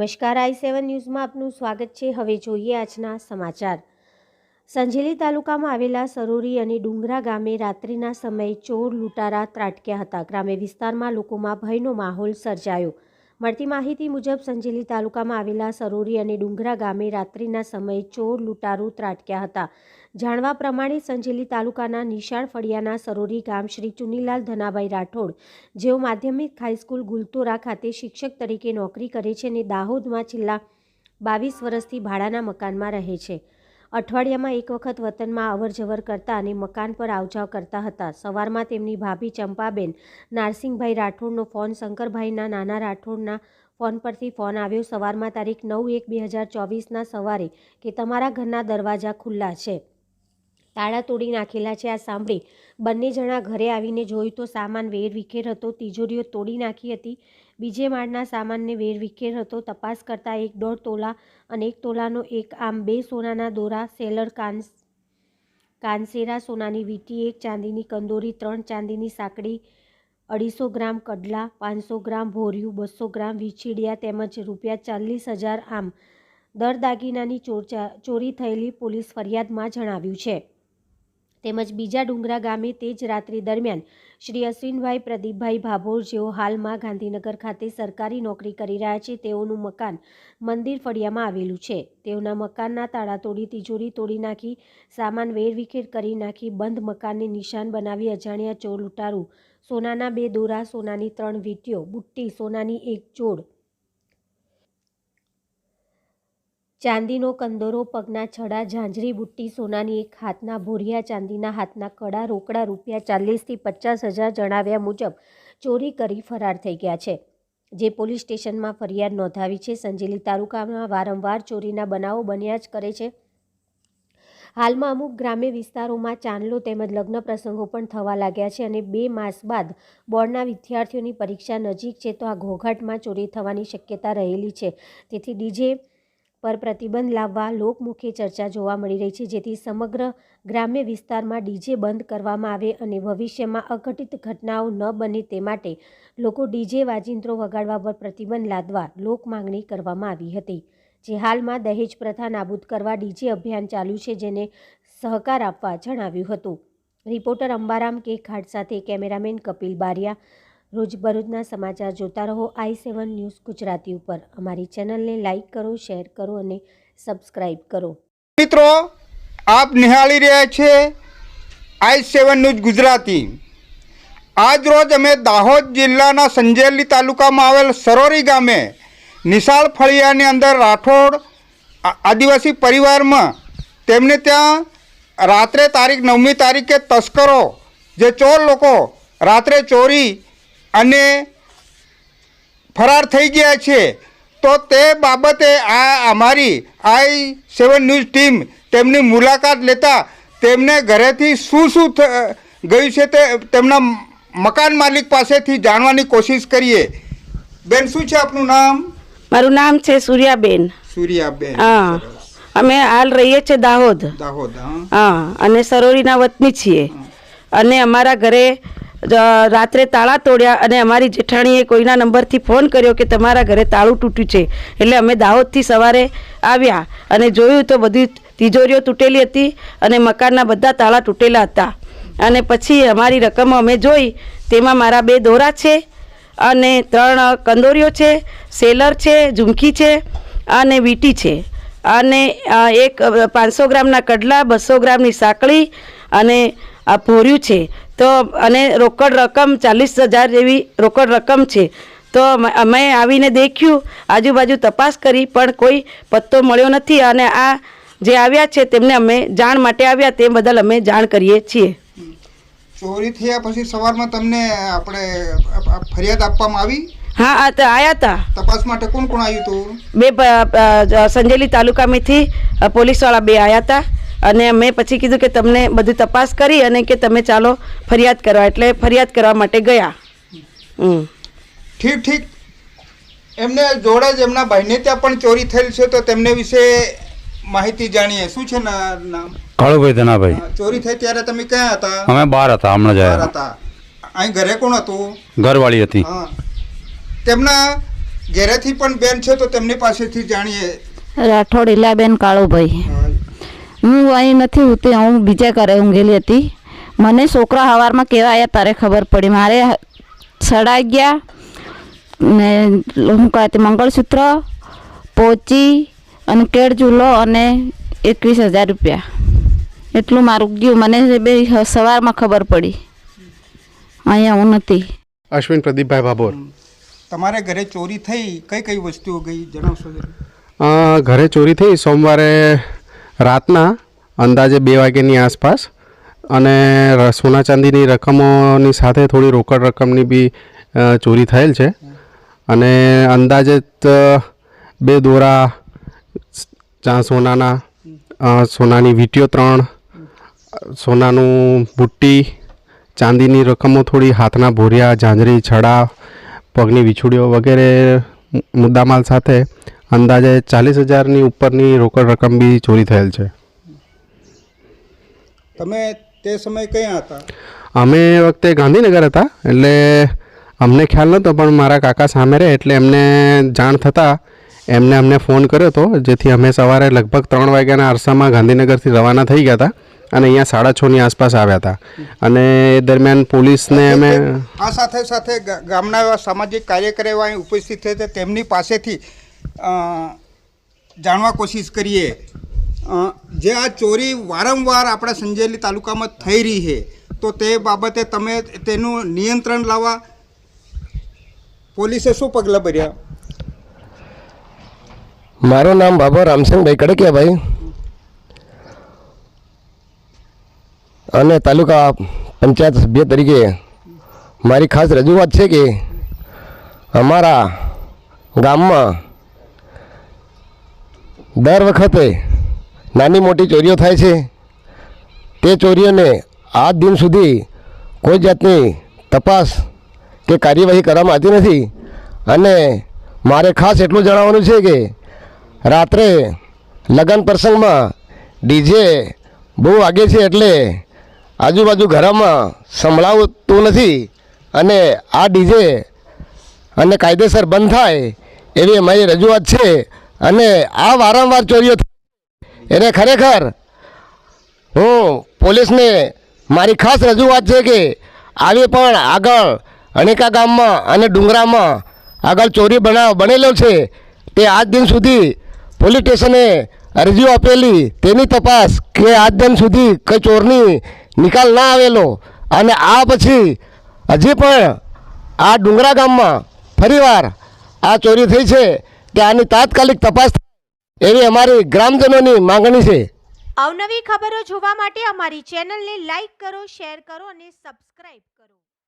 નમસ્કાર, આઈ સેવન ન્યૂઝમાં આપનું સ્વાગત છે. હવે જોઈએ આજના સમાચાર. સંજેલી તાલુકામાં આવેલા સરોરી અને ડુંગરા ગામે રાત્રિના સમયે ચોર લૂંટારા ત્રાટક્યા હતા. ગ્રામ્ય વિસ્તારમાં લોકોમાં ભયનો માહોલ સર્જાયો. મળતી માહિતી મુજબ સંજેલી તાલુકામાં આવેલા સરોરી અને ડુંગરા ગામે રાત્રિના સમયે ચોર લૂંટારું ત્રાટક્યા હતા. જાણવા પ્રમાણે સંજેલી તાલુકાના નિશાળ ફળિયાના સરોરી ગામ શ્રી ચુનીલાલ ધનાભાઈ રાઠોડ, જેઓ માધ્યમિક હાઈસ્કૂલ ગુલતોરા ખાતે શિક્ષક તરીકે નોકરી કરે છે અને દાહોદમાં છેલ્લા બાવીસ વર્ષથી ભાડાના મકાનમાં રહે છે. અઠવાડિયામાં એક વખત વતનમાં અવરજવર કરતા અને મકાન પર આવજાવ કરતા હતા. સવારમાં તેમની ભાભી ચંપાબેન નારસિંહભાઈ રાઠોડનો ફોન, શંકરભાઈના નાના રાઠોડના ફોન પરથી ફોન આવ્યો. સવારમાં તારીખ નવ એક બે હજાર ચોવીસના સવારે કે તમારા ઘરના દરવાજા ખુલ્લા છે. તાળા તોડી નાખેલા છે, આ સાંભળી. બંને જણા ઘરે આવીને જોયું તો સામાન વેરવિખેર હતો, તિજોરીઓ તોડી નાખી હતી. બીજે માળના સામાનને વેરવિખેર હતો, તપાસ કરતાં એક દોઢ તોલા અને એક તોલાનો એક આમ બે સોનાના દોરા, સેલર કાન કાનસેરા સોનાની વીંટી, એક ચાંદીની કંદોરી, ત્રણ ચાંદીની સાંકડી, અઢીસો ગ્રામ કડલા, પાંચસો ગ્રામ ભોર્યું, બસો ગ્રામ વીછીડિયા તેમજ રૂપિયા ચાલીસ હજાર આમ. દર દાગીનાની ચોરી થયેલી પોલીસ ફરિયાદમાં જણાવ્યું છે. તેમજ બીજા ડુંગરા ગામે તે જ રાત્રિ દરમિયાન શ્રી અશ્વિનભાઈ પ્રદીપભાઈ ભાભોર જેઓ હાલમાં ગાંધીનગર ખાતે સરકારી નોકરી કરી રહ્યા છે, તેઓનું મકાન મંદિર ફળિયામાં આવેલું છે. તેઓના મકાનના તાળા તોડી તિજોરી તોડી નાખી, સામાન વેરવિખેર કરી નાખી, બંધ મકાનને નિશાન બનાવી અજાણ્યા ચોર લૂંટારું. સોનાના બે દોરા, સોનાની ત્રણ વીંટીઓ, બુટ્ટી, સોનાની એક જોડ ચાંદીનો કંદોરો, પગના છડા, ઝાંઝરી બુટ્ટી, સોનાની એક હાથના ભોરિયા, ચાંદીના હાથના કડા, રોકડા રૂપિયા ચાલીસથી પચાસ હજાર જણાવ્યા મુજબ ચોરી કરી ફરાર થઈ ગયા છે. જે પોલીસ સ્ટેશનમાં ફરિયાદ નોંધાવી છે, સંજેલી તાલુકામાં વારંવાર ચોરીના બનાવો બન્યા જ કરે છે. હાલમાં અમુક ગ્રામ્ય વિસ્તારોમાં ચાંદલો તેમજ લગ્ન પ્રસંગો પણ થવા લાગ્યા છે અને બે માસ બાદ બોર્ડના વિદ્યાર્થીઓની પરીક્ષા નજીક છે, તો આ ઘોઘાટમાં ચોરી થવાની શક્યતા રહેલી છે. તેથી ડીજે પર પ્રતિબંધ લાવવા લોકમુખે ચર્ચા જોવા મળી રહી છે, જેથી સમગ્ર ગ્રામ્ય વિસ્તારમાં ડીજે બંધ કરવામાં આવે અને ભવિષ્યમાં અઘટિત ઘટનાઓ ન બને તે માટે લોકો ડીજે વાજિંત્રો વગાડવા પર પ્રતિબંધ લાદવા લોક માંગણી કરવામાં આવી હતી. જે હાલમાં દહેજ પ્રથા નાબૂદ કરવા ડીજે અભિયાન ચાલ્યું છે, જેને સહકાર આપવા જણાવ્યું હતું. રિપોર્ટર અંબારામ કે ખાટ સાથે કેમેરામેન કપિલ બારિયા રોજબરોજના સમાચાર જોતા રહો આઈ સેવન ન્યૂઝ ગુજરાતી ઉપર. અમારી ચેનલને લાઇક કરો, શેર કરો અને સબસ્ક્રાઇબ કરો. મિત્રો, આપ નિહાળી રહ્યા છે આઈ સેવન ન્યૂઝ ગુજરાતી. આજ રોજ અમે દાહોદ જિલ્લાના સંજેલી તાલુકામાં આવેલ સરોરી ગામે નિશાળ ફળિયાની અંદર રાઠોડ આદિવાસી પરિવારમાં તેમને ત્યાં રાત્રે તારીખ નવમી તારીખે તસ્કરો, જે ચોર લોકો રાત્રે ચોરી અને ફરાર થઈ ગયા છે. તો તે બાબતે આ અમારી આઈ સેવન ન્યૂઝ ટીમ તેમની મુલાકાત લેતા તેમને ઘરેથી શું શું ગયું છે તે તેમના મકાન માલિક પાસેથી જાણવાની કોશિશ કરીએ. બેન શું છે આપનું નામ? મારું નામ છે સૂર્યાબેન. સૂર્યાબેન. હા. અમે હાલ રહીએ છીએ દાહોદ. દાહોદ હા. અને સરોરીના વતની છીએ. અને અમારા ઘરે રાત્રે તાળા તોડ્યા અને અમારી જેઠાણીએ કોઈના નંબરથી ફોન કર્યો કે તમારા ઘરે તાળું તૂટ્યું છે. એટલે અમે દાહોદથી સવારે આવ્યા અને જોયું તો બધી તિજોરીઓ તૂટેલી હતી અને મકાનના બધા તાળા તૂટેલા હતા. અને પછી અમારી રકમ અમે જોઈ, તેમાં મારા બે દોરા છે અને ત્રણ કંદોરીઓ છે, સેલર છે, ઝુમકી છે અને વીટી છે. અને એક પાંચસો ગ્રામના કડલા, બસો ગ્રામની સાંકળી અને આ ભોર્યું છે. તો અને રોકડ રકમ ચાલીસ હજાર જેવી રોકડ રકમ છે. તો અમે- આવીને દેખ્યું આજુબાજુ તપાસ કરી પણ કોઈ પત્તો મળ્યો નથી અને આ જે આવ્યા છે તેમને અમે જાણ માટે આવ્યા તે બદલ અમે જાણ કરીએ છીએ. ચોરી થયા પછી સવારમાં તમને આપણે ફરિયાદ આપવામાં આવી? હા આ તો આવ્યા હતા તપાસ માટે કોણ કોણ આવ્યું હતું? બે સંજેલી તાલુકામાંથી પોલીસવાળા બે આવ્યા હતા અને મેં પછી કીધું કે તમને બધી તપાસ કરી અને કે તમે ચાલો ફરિયાદ કરવા એટલે ફરિયાદ કરવા માટે ગયા. હમ. ઠીક ઠીક. એમને જોડે જ એમના ભાઈને ત્યાં પણ ચોરી થયેલ છે તો તેમને વિશે માહિતી જાણીએ. શું છે ના- નામ? કાળુભાઈ ધનાભાઈ. ચોરી થઈ ત્યારે તમે ક્યાં હતા? અમે બહાર હતા હમણાં જ બહાર હતા. અહીં ઘરે કોણ હતું? ઘરવાળી હતી. તેમના ઘેરેથી પણ બેન છે તો તેમની પાસેથી જાણીએ. રાઠોડ ઇલાબેન કાળુભાઈ. હું અહીં નથી હોતી હું બીજા ઘરે ઊંઘેલી હતી. મને છોકરા સવારમાં કેવા આવ્યા તારે ખબર પડી. મારે સડાઈ ગયા ને હું કહેતી મંગળસૂત્ર પોચી અને કેળ ચૂલો અને એકવીસ હજાર રૂપિયા. એટલું મારું ગયું. મને બે સવારમાં ખબર પડી. અહીંયા હું નથી. અશ્વિન પ્રદીપભાઈ ભાભોર. તમારે ઘરે ચોરી થઈ? કઈ કઈ વસ્તુઓ ગઈ? જણાવશો ઘરે ચોરી થઈ. સોમવારે રાતના અંદાજે બે વાગ્યાની આસપાસ અને સોના ચાંદીની રકમોની સાથે થોડી રોકડ રકમની બી ચોરી થયેલ છે. અને અંદાજે બે દોરા ચાં સોનાના સોનાની વીંટીઓ ત્રણ, સોનાનું બુટ્ટી, ચાંદીની રકમો થોડી હાથના ભોરિયા, ઝાંઝરી, છડા, પગની વીછુડીઓ વગેરે મુદ્દામાલ સાથે અંદાજે ચાલીસ હજારની ઉપરની રોકડ રકમ બી ચોરી થયેલ છે. તમે તે સમયે ક્યાં હતા? અમે એ વખતે ગાંધીનગર હતા એટલે અમને ખ્યાલ નહોતો પણ મારા કાકા સામે રહે એટલે એમને જાણ થતાં એમને અમને ફોન કર્યો હતો જેથી અમે સવારે લગભગ ત્રણ વાગ્યાના અરસામાં ગાંધીનગરથી રવાના થઈ ગયા હતા. અને અહીંયા સાડા છની આસપાસ આવ્યા હતા. અને એ દરમિયાન પોલીસને અમે આ સાથે સાથે ગામના એવા સામાજિક કાર્યકર એવા અહીં ઉપસ્થિત થયા તેમની પાસેથી જાણવા કોશિશ કરીએ. જે આ ચોરી વારંવાર આપણા સંજેલી તાલુકામાં થઈ રહી છે તો તે બાબતે તમે તેનું નિયંત્રણ લાવવા પોલીસે શું પગલાં ભર્યા? મારું નામ બાબા રામસિંહભાઈ કડકિયાભાઈ. અને તાલુકા પંચાયત સભ્ય તરીકે મારી ખાસ રજૂઆત છે કે અમારા ગામમાં દર વખતે નાની મોટી ચોરીઓ થાય છે. તે ચોરીઓને આજ દિન સુધી કોઈ જાતની તપાસ કે કાર્યવાહી કરવામાં આવતી નથી. અને મારે ખાસ એટલું જણાવવાનું છે કે રાત્રે લગ્ન પ્રસંગમાં ડીજે બહુ વાગે છે એટલે આજુબાજુ ઘરમાં સંભળાવતું નથી અને આ ડીજે અને કાયદેસર બંધ થાય એવી અમારી રજૂઆત છે અને આ વારંવાર ચોરીઓ એને ખરેખર હું પોલીસને મારી ખાસ રજૂઆત છે કે આવી પણ આગળ અનેકા ગામમાં અને ડુંગરામાં આગળ ચોરી બનાવ બનેલો છે તે આજ દિન સુધી પોલીસ સ્ટેશને અરજીઓ આપેલી તેની તપાસ કે આજ દિન સુધી કંઈ ચોરની નિકાલ ના આવેલો. અને આ પછી હજી પણ આ ડુંગરા ગામમાં ફરીવાર આ ચોરી થઈ છે કે આની તાત્કાલિક તપાસ એવી અમારી ગ્રામજનોની માંગણી છે. અવનવી ખબરો જોવા માટે અમારી ચેનલને લાઈક કરો, શેર કરો અને સબસ્ક્રાઈબ કરો.